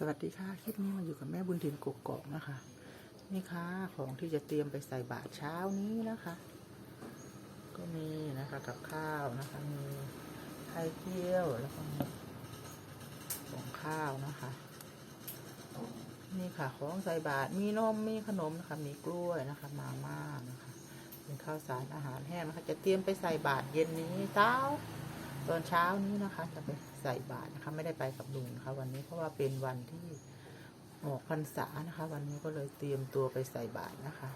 สวัสดีค่ะ คลิปนี้มาอยู่กับแม่บุญถิ่นกกอกนะคะ นี่ค่ะ ของที่จะเตรียมไปใส่บาตรเช้านี้นะคะ ก็มีนะคะกับข้าวนะคะ มีไข่เจียวแล้วก็มีของข้าวนะคะ นี่ค่ะของใส่บาตรมีนมมีขนมนะคะ มีกล้วยนะคะ มาม่านะคะเป็นข้าวสารอาหารแห้งนะคะ จะเตรียมไปใส่บาตรเย็นนี้เช้า ตอนเช้านี้นะคะ จะไปใส่บาตรนะคะ ไม่ได้ไปกับลุงนะคะ วันนี้เพราะว่าเป็นวันที่ออกพรรษานะคะ วันนี้ก็เลยเตรียมตัวไปใส่บาตรนะคะ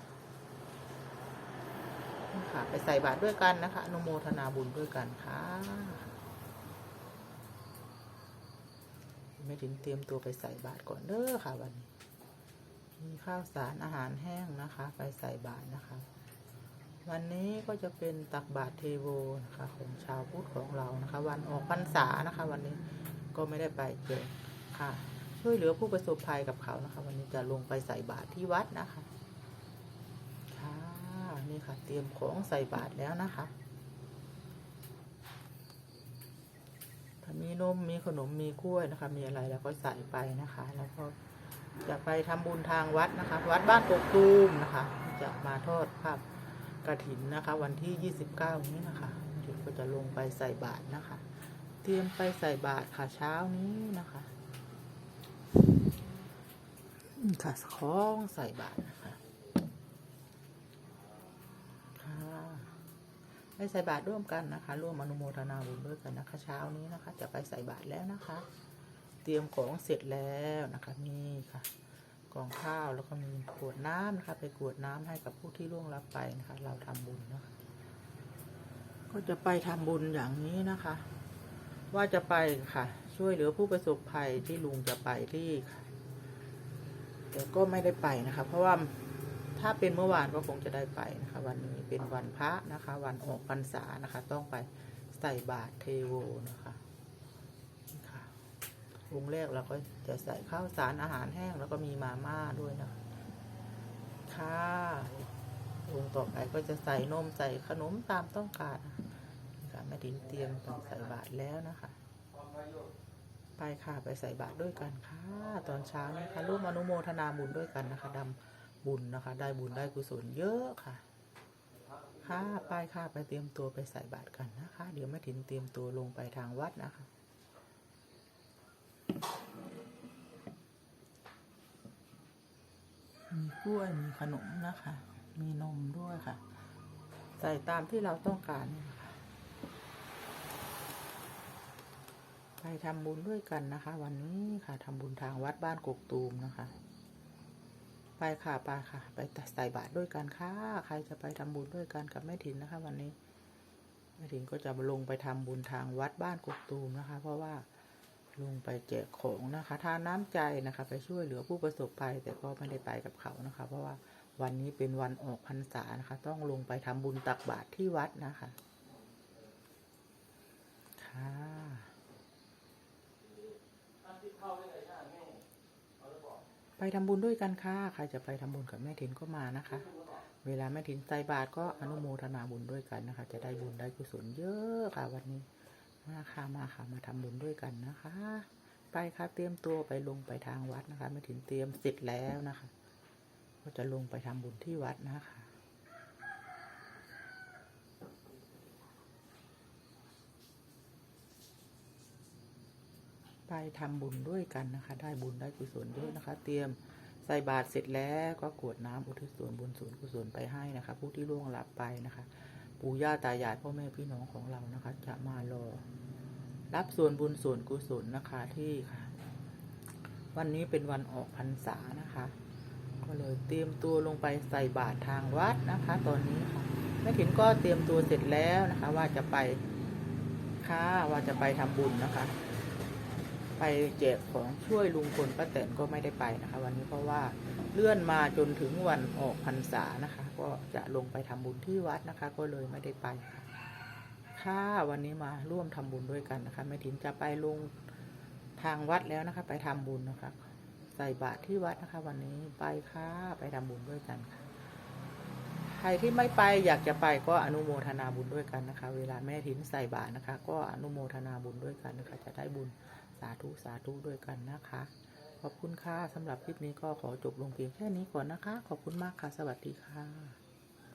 ค่ะไปใส่บาตรด้วยกันนะคะอนุโมทนาบุญด้วยกันค่ะไม่ถึงเตรียมตัวไปใส่บาตรก่อนเด้อค่ะ วันนี้มีข้าวสารอาหารแห้งนะคะ ไปใส่บาตรนะคะ วันนี้ก็จะเป็นตักบาตรเทโวนะคะของชาวพุทธของเรานะคะ วันออกพรรษานะคะ วันนี้ก็ไม่ได้ไปเจอค่ะ ช่วยเหลือผู้ประสบภัยกับเขานะคะ วันนี้จะลงไปใส่บาตรที่วัดนะคะค่ะนี่ค่ะ เตรียมของใส่บาตรแล้วนะคะถ้ามีนมมีขนมมีกล้วยนะคะ มีอะไรแล้วก็ใส่ไปนะคะ แล้วก็จะไปทำบุญทางวัดนะคะ วัดบ้านกกตูมนะคะ จะมาทอดภาพ กระถินนะคะ วันที่ 29 นี้นะคะเดี๋ยวก็จะลงไปใส่บาตรนะคะ เตรียมไปใส่บาตรค่ะเช้านี้นะคะอืมค่ะของใส่บาตรนะคะค่ะไปใส่บาตรร่วมกันนะคะ ร่วมอนุโมทนาบุญด้วยกันนะคะ เช้านี้นะคะ จะไปใส่บาตรแล้วนะคะ เตรียมของเสร็จแล้วนะคะนี่ค่ะ กองข้าวแล้วก็มีขวดน้ำนะคะ ไปกวดน้ำให้กับผู้ที่ล่วงลับไปนะคะ เราทำบุญนะคะก็จะไปทำบุญอย่างนี้นะคะ ว่าจะไปค่ะ ช่วยเหลือผู้ประสบภัยที่ลุงจะไปที่ค่ะแต่ก็ไม่ได้ไปนะคะ เพราะว่าถ้าเป็นเมื่อวานก็คงจะได้ไปนะคะ วันนี้เป็นวันพระนะคะ วันออกพรรษานะคะ ต้องไปใส่บาตรเทโวนะคะ วงแรกเราก็จะใส่ข้าวสารอาหารแห้งแล้วก็มีมาม่าด้วยนะค่ะวงต่อไปก็จะใส่นมใส่ขนมตามต้องการค่ะแม่ดินเตรียมใส่บาตรแล้วนะคะ ไปค่ะไปใส่บาตรด้วยกันค่ะ ตอนเช้านี้ค่ะร่วมอนุโมทนาบุญด้วยกันนะคะดำบุญนะคะ ได้บุญได้กุศลเยอะค่ะค่ะไปค่ะไปเตรียมตัวไปใส่บาตรกันนะคะ เดี๋ยวแม่ถินเตรียมตัวลงไปทางวัดนะคะ มีกล้วยมีขนมนะคะ มีนมด้วยค่ะ ใส่ตามที่เราต้องการนะคะไปทำบุญด้วยกันนะคะ วันนี้ค่ะทำบุญทางวัดบ้านกกตูมนะคะไปค่ะไปค่ะ ไปใส่บาตรด้วยกันค่ะ ใครจะไปทำบุญด้วยกันกับแม่ถินนะคะ วันนี้แม่ถินก็จะลงไปทำบุญทางวัดบ้านกกตูมนะคะ เพราะว่า ลงไปแจกของนะคะทานน้ำใจนะคะ ไปช่วยเหลือผู้ประสบภัย แต่ก็ไม่ได้ไปกับเขานะคะ เพราะว่าวันนี้เป็นวันออกพรรษานะคะ ต้องลงไปทำบุญตักบาตรที่วัดนะคะค่ะไปทำบุญด้วยกันค่ะใครจะไปทำบุญกับแม่ถินก็มานะคะ เวลาแม่ถินใส่บาตรก็อนุโมทนาบุญด้วยกันนะคะ จะได้บุญได้กุศลเยอะค่ะวันนี้ มาค่ะมาค่ะมาทำบุญด้วยกันนะคะ ไปค่ะเตรียมตัวไปลงไปทางวัดนะคะม่ถินเตรียมเสร็จแล้วนะคะ ก็จะลงไปทำบุญที่วัดนะคะไปทำบุญด้วยกันนะคะ ได้บุญได้กุศลเยอะนะคะ เตรียมใส่บาตรเสร็จแล้วก็กวดน้ำอุทิศส่วนบุญส่วนกุศลไปให้นะคะ ผู้ที่ล่วงลับไปนะคะ ปู่ย่าตายายพ่อแม่พี่น้องของเรานะคะ จะมารอรับส่วนบุญส่วนกุศลนะคะที่ค่ะ วันนี้เป็นวันออกพรรษานะคะ ก็เลยเตรียมตัวลงไปใส่บาตรทางวัดนะคะ ตอนนี้ค่ะแม่ถินก็เตรียมตัวเสร็จแล้วนะคะ ว่าจะไปค่ะว่าจะไปทำบุญนะคะ ไปแจกของช่วยลุงพลป้าแตนก็ไม่ได้ไปนะคะ วันนี้เพราะว่า เลื่อนมาจนถึงวันออกพรรษานะคะ ก็จะลงไปทำบุญที่วัดนะคะ ก็เลยไม่ได้ไปค่ะค่ะวันนี้มาร่วมทำบุญด้วยกันนะคะแม่ถินจะไปลงทางวัดแล้วนะคะ ไปทำบุญนะคะ ใส่บาตรที่วัดนะคะ วันนี้ไปค่ะไปทำบุญด้วยกันค่ะใครที่ไม่ไปอยากจะไปก็อนุโมทนาบุญด้วยกันนะคะ เวลาแม่ถินใส่บาตรนะคะ ก็อนุโมทนาบุญด้วยกันนะคะ จะได้บุญสาธุสาธุด้วยกันนะคะ ขอบคุณค่ะสำหรับคลิปนี้ก็ขอจบลงเพียงแค่นี้ก่อนนะคะ ขอบคุณมากค่ะ สวัสดีค่ะ